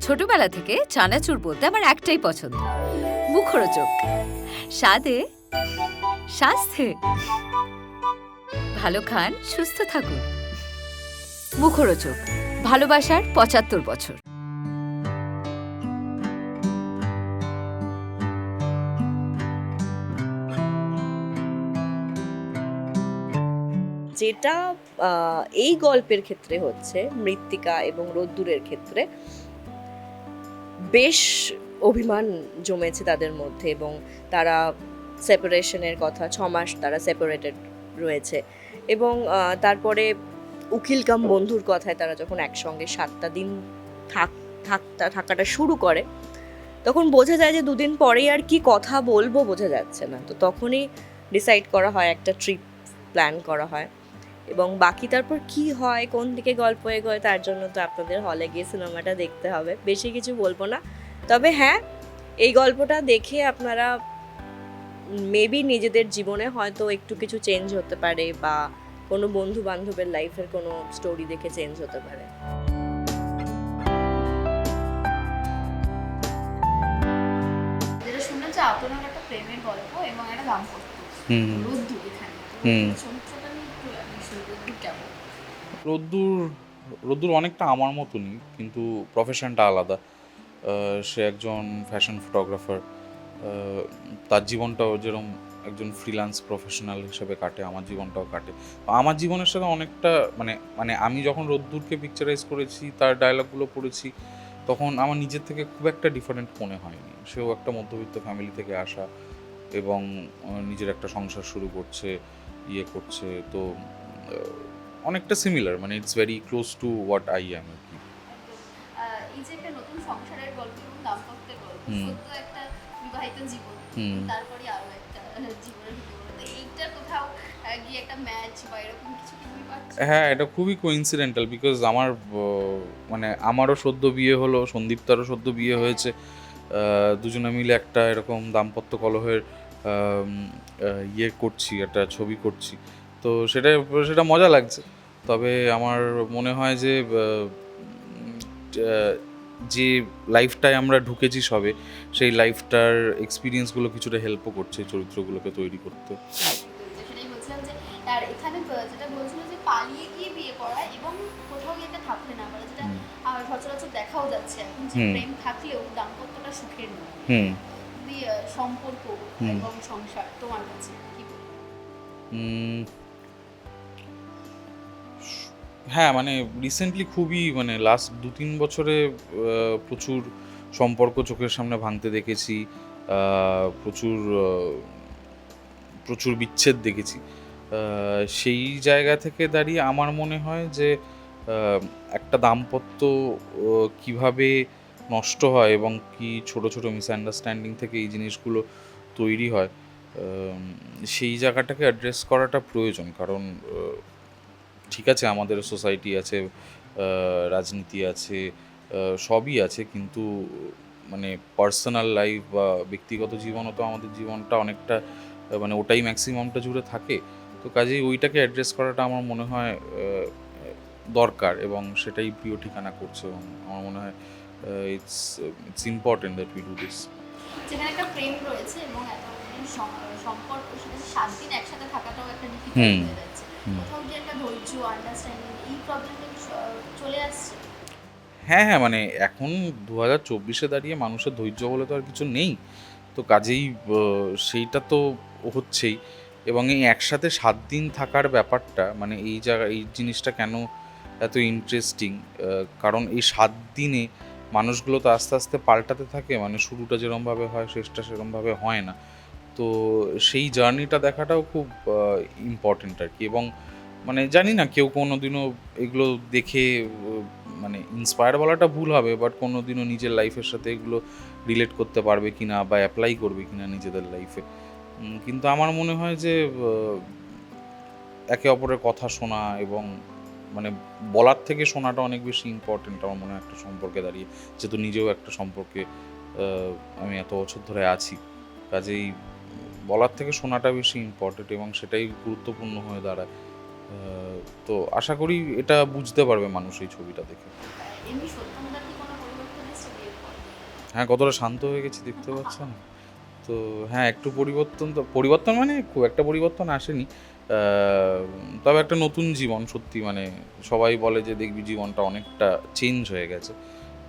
ছোটবেলা থেকে চানাচুর বলতে আমার একটাই পছন্দ। মুখরোচক। স্বাদে, স্বাস্থ্যে। ভালো খান, সুস্থ থাকুন। মুখরোচক। ভালোবাসার পঁচাত্তর বছর। যেটা এই গল্পের ক্ষেত্রে হচ্ছে মৃত্তিকা এবং রোদ্দুরের ক্ষেত্রে বেশ অভিমান জমেছে তাদের মধ্যে এবং তারা সেপারেশনের কথা, ছ মাস তারা সেপারেটেড রয়েছে এবং তারপরে উকিল কাম বন্ধুর কথায় তারা যখন একসঙ্গে সাতটা দিন থাক থাকতা থাকাটা শুরু করে, তখন বোঝা যায় যে দুদিন পরেই আর কি কথা বলব বোঝা যাচ্ছে না। তো তখনই ডিসাইড করা হয়, একটা ট্রিপ প্ল্যান করা হয়। এবং বাকি তারপর কি হয় কোন দিকে গল্প এগোয় তার জন্য তো আপনাদের হলে গিয়ে সিনেমাটা দেখতে হবে। বেশি কিছু বলব না। তবে হ্যাঁ এই গল্পটা দেখে আপনারা মেবি নিজেদের জীবনে হয়তো একটু কিছু চেঞ্জ হতে পারে বা কোনো বন্ধু বান্ধবের লাইফের কোনো স্টোরি দেখে চেঞ্জ হতে পারে। একটা প্রেমের গল্প এবং একটা দাম্পত্য। এখানে। রোদ্দুর রোদ্দুর অনেকটা আমার মতনই, কিন্তু প্রফেশনটা আলাদা। সে একজন ফ্যাশন ফটোগ্রাফার তার জীবনটাও যেরকম একজন ফ্রিল্যান্স প্রফেশনাল হিসেবে কাটে, আমার জীবনটাও কাটে। আমার জীবনের সাথে অনেকটা মানে মানে আমি যখন রোদ্দুরকে পিকচারাইজ করেছি, তার ডায়লগগুলো পড়েছি, তখন আমার নিজের থেকে খুব একটা ডিফারেন্ট মনে হয়নি। সেও একটা মধ্যবিত্ত ফ্যামিলি থেকে আসা এবং নিজের একটা সংসার শুরু করছে ইয়ে করছে, তো অনেকটা সিমিলার মানে it's very close to what I am আর কি। এই যে একটা নতুন সংসারের গল্প এবং দাম্পত্যের গল্প হুম। সত্য একটা বিবাহিত জীবন হুম। তারপরে আরও একটা জীবনের ঢুকে এইটা কোথাও গিয়ে একটা ম্যাচ বা এরকম কিছু কি তুমি পাচ্ছ? হ্যাঁ এটা খুবই কোইন্সিডেন্টাল বিকজ আমার মানে আমারও সদ্য বিয়ে হলো সন্দীপ তারও সদ্য বিয়ে হয়েছে। দুজনে মিলে একটা এরকম দাম্পত্য কলহের ইয়ে করছি একটা ছবি করছি। তো সেটা সেটা মজা লাগছে তবে আমার মনে হয় যে যে লাইফটায় আমরা ঢুকেছি সবে সেই লাইফটার এক্সপিরিয়েন্সগুলো কিছুটা হেল্পও করছে চরিত্রগুলোকে তৈরি করতে তো সেটাই বলছিলাম যে আর এখানে যেটা বলছিল যে পালিয়ে গিয়ে বিয়ে করা এবং কোথাও গিয়ে একটা থাকতে না পারা যেটা হুম। সচরাচর দেখাও যাচ্ছে এখন যে হুম। প্রেম থাকলেও দাম্পত্যটা সুখের নয় হুম খুবই আহ, সম্পর্ক এবং সংসার তোমার কাছে কি বলব? উম, হ্যাঁ মানে রিসেন্টলি খুবই মানে লাস্ট দু তিন বছরে প্রচুর সম্পর্ক চোখের সামনে ভাঙতে দেখেছি প্রচুর প্রচুর বিচ্ছেদ দেখেছি। সেই জায়গা থেকে দাঁড়িয়ে আমার মনে হয় যে একটা দাম্পত্য কীভাবে নষ্ট হয় এবং কি ছোট ছোট মিসআন্ডারস্ট্যান্ডিং থেকে এই জিনিসগুলো তৈরি হয় সেই জায়গাটাকে অ্যাড্রেস করাটা প্রয়োজন। কারণ ঠিক আছে আমাদের সোসাইটি আছে রাজনীতি আছে সবই আছে কিন্তু মানে পার্সোনাল লাইফ বা ব্যক্তিগত জীবনও তো আমাদের জীবনটা অনেকটা মানে ওটাই ম্যাক্সিমামটা জুড়ে থাকে। তো কাজেই ওইটাকে অ্যাড্রেস করাটা আমার মনে হয় দরকার এবং সেটাই প্রিয় ঠিকানা করছে এবং আমার মনে হয় it's it's important that we do this যেখানে একটা প্রেম রয়েছে এবং এত সম্পর্ক সাত দিন একসাথে থাকাটাও একটা ডিফিকাল্ট হয়ে যাচ্ছে। হুম। কোথাও গিয়ে একটা ধৈর্য আন্ডারস্ট্যান্ডিং এই প্রবলেমটা চলে আসছে? হ্যাঁ হ্যাঁ মানে এখন দু হাজার চব্বিশে দাঁড়িয়ে মানুষের ধৈর্য বলে তো আর কিছু নেই। তো কাজেই সেইটা তো হচ্ছেই। এবং এই একসাথে সাত দিন থাকার ব্যাপারটা মানে এই জায়গা এই জিনিসটা কেন এত ইন্টারেস্টিং কারণ এই সাত দিনে মানুষগুলো তো আস্তে আস্তে পাল্টাতে থাকে মানে শুরুটা যেরমভাবে হয় শেষটা সেরমভাবে হয় না। তো সেই জার্নিটা দেখাটাও খুব ইম্পর্টেন্ট আর কি। এবং মানে জানি না, কেউ কোনো দিনও এগুলো দেখে মানে ইন্সপায়ার বলাটা ভুল হবে বাট কোনো দিনও নিজের লাইফের সাথে এগুলো রিলেট করতে পারবে কি না বা অ্যাপ্লাই করবে কি না নিজেদের লাইফে কিন্তু আমার মনে হয় যে একে অপরের কথা শোনা এবং মানে বলার থেকে শোনাটা অনেক বেশি ইম্পর্টেন্ট আমার মনে হয় একটা সম্পর্কে দাঁড়িয়ে, যেহেতু নিজেও একটা সম্পর্কে আমি এত বছর ধরে আছি। কাজেই বলার থেকে শোনাটা বেশি ইম্পর্টেন্ট এবং সেটাই গুরুত্বপূর্ণ হয়ে দাঁড়ায়। তো আশা করি এটা বুঝতে পারবে মানুষ এই ছবিটা দেখে। হ্যাঁ কতটা শান্ত হয়ে গেছি দেখতে পাচ্ছেন? তো হ্যাঁ একটু পরিবর্তন তো পরিবর্তন মানে খুব একটা পরিবর্তন আসেনি। তবে একটা নতুন জীবন সত্যি মানে সবাই বলে যে দেখবি জীবনটা অনেকটা চেঞ্জ হয়ে গেছে।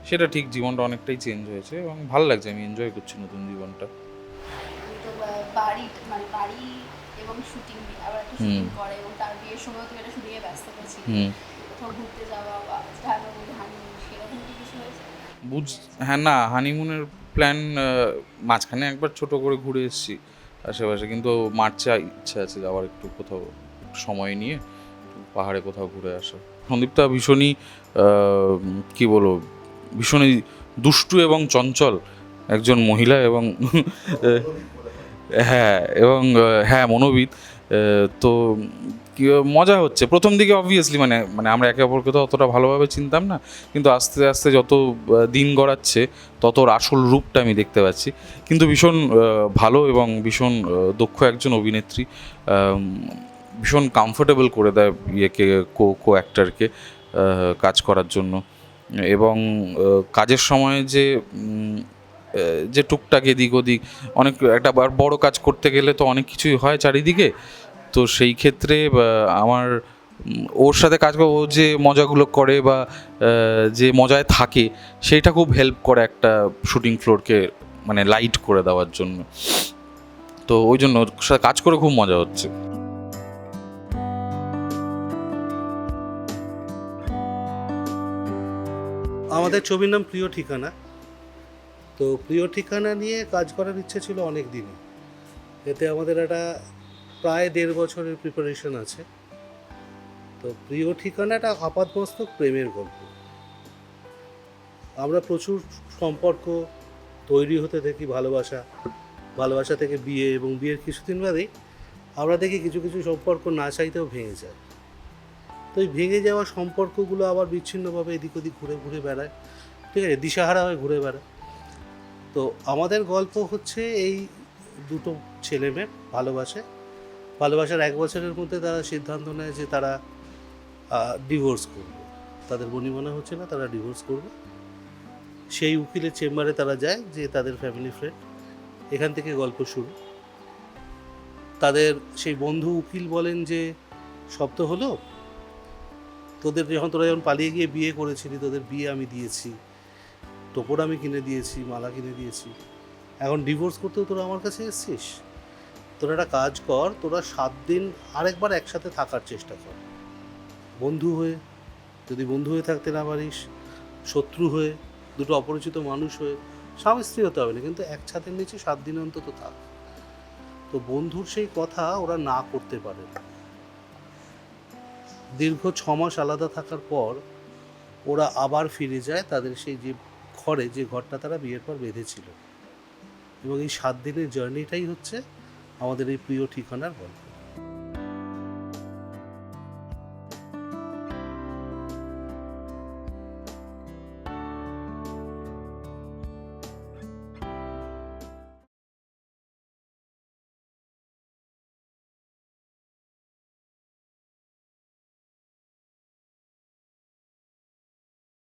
সেটা ঠিক জীবনটা অনেকটাই চেঞ্জ হয়েছে এবং ভালো লাগছে আমি এনজয় করছি নতুন জীবনটা। বাড়ি মানে বাড়ি এবং শুটিং আবার একটা শুটিং করে এবং তার বিয়ের সময় তুমি একটা শুটিংয়ে ব্যস্ত করছিলে। হুম। কোথাও ঘুরতে যাওয়া বা মধ্যে হানিমুন সেরকম কি কিছু হয়েছে? বুঝ হ্যাঁ না হানিমুনের প্ল্যান মাঝখানে একবার ছোট করে ঘুরে এসেছি আশেপাশে কিন্তু মার্চে ইচ্ছা আছে যাওয়ার একটু কোথাও সময় নিয়ে একটু পাহাড়ে কোথাও ঘুরে আসা। সন্দীপটা ভীষণই কি বলব ভীষণই দুষ্টু এবং চঞ্চল একজন মহিলা এবং হ্যাঁ এবং হ্যাঁ মনোবিদ তো মজা হচ্ছে। প্রথম দিকে অবভিয়াসলি মানে মানে আমরা একে অপরকে তো অতটা ভালোভাবে চিনতাম না, কিন্তু আস্তে আস্তে যত দিন গড়াচ্ছে, তত আসল রূপটা আমি দেখতে পাচ্ছি। কিন্তু ভীষণ ভালো এবং ভীষণ দক্ষ একজন অভিনেত্রী ভীষণ কমফোর্টেবল করে দেয় ইয়েকে, কো কো অ্যাক্টারকে কাজ করার জন্য। এবং কাজের সময় যে যে টুকটাক এদিক ওদিক অনেক একটা বড় কাজ করতে গেলে তো অনেক কিছুই হয় চারিদিকে। তো সেই ক্ষেত্রে আমার ওর সাথে কাজ করে, ও যে মজাগুলো করে বা যে মজায় থাকে, সেইটা খুব হেল্প করে একটা শুটিং ফ্লোরকে মানে লাইট করে দেওয়ার জন্য। তো ওই জন্য ওর সাথে কাজ করে খুব মজা হচ্ছে। আমাদের ছবির নাম প্রিয় ঠিকানা। তো প্রিয় ঠিকানা নিয়ে কাজ করার ইচ্ছে ছিল অনেক দিনই। এতে আমাদের একটা প্রায় দেড় বছরের প্রিপারেশন আছে। তো প্রিয় ঠিকানাটা আপাতমস্তক প্রেমের গল্প। আমরা প্রচুর সম্পর্ক তৈরি হতে দেখি ভালোবাসা ভালোবাসা থেকে বিয়ে এবং বিয়ের কিছুদিন বাদেই আমরা দেখি কিছু কিছু সম্পর্ক না চাইতেও ভেঙে যায়। তো এই ভেঙে যাওয়া সম্পর্কগুলো আবার বিচ্ছিন্নভাবে এদিক ওদিক ঘুরে ঘুরে বেড়ায়। ঠিক আছে, দিশাহারা হয়ে ঘুরে বেড়ায়। তো আমাদের গল্প হচ্ছে এই দুটো ছেলে মেয়ে ভালোবাসে। ভালোবাসার এক বছরের মধ্যে তারা সিদ্ধান্ত নেয় যে তারা ডিভোর্স করবে। তাদের বনিমনা হচ্ছে না, তারা ডিভোর্স করবে। সেই উকিলের চেম্বারে তারা যায় যে তাদের ফ্যামিলি ফ্রেন্ড এখান থেকে গল্প শুরু। তাদের সেই বন্ধু উকিল বলেন যে, সব তো হলো? তোদের যখন, তোরা যখন পালিয়ে গিয়ে বিয়ে করেছিলি, তোদের বিয়ে আমি দিয়েছি। টোপর আমি কিনে দিয়েছি, মালা কিনে দিয়েছি। এখন ডিভোর্স করতেও তোরা আমার কাছে এসছিস? তোরা একটা কাজ কর, তোরা সাত দিন আরেকবার একসাথে থাকার চেষ্টা কর। বন্ধু হয়ে, যদি বন্ধু হয়ে থাকতে না পারিস, শত্রু হয়ে, দুটো অপরিচিত মানুষ হয়ে, স্বামী স্ত্রী হতে হবে না, কিন্তু এক ছাদের নিচে সাত দিন অন্তত থাক। তো বন্ধুর সেই কথা ওরা না করতে পারে। দীর্ঘ ছ মাস আলাদা থাকার পর ওরা আবার ফিরে যায় তাদের সেই যে ঘরে যে ঘরটা তারা বিয়ের পর বেঁধেছিল। এবং এই সাত দিনের জার্নিটাই হচ্ছে আমাদের এই প্রিয় ঠিকানার গল্প।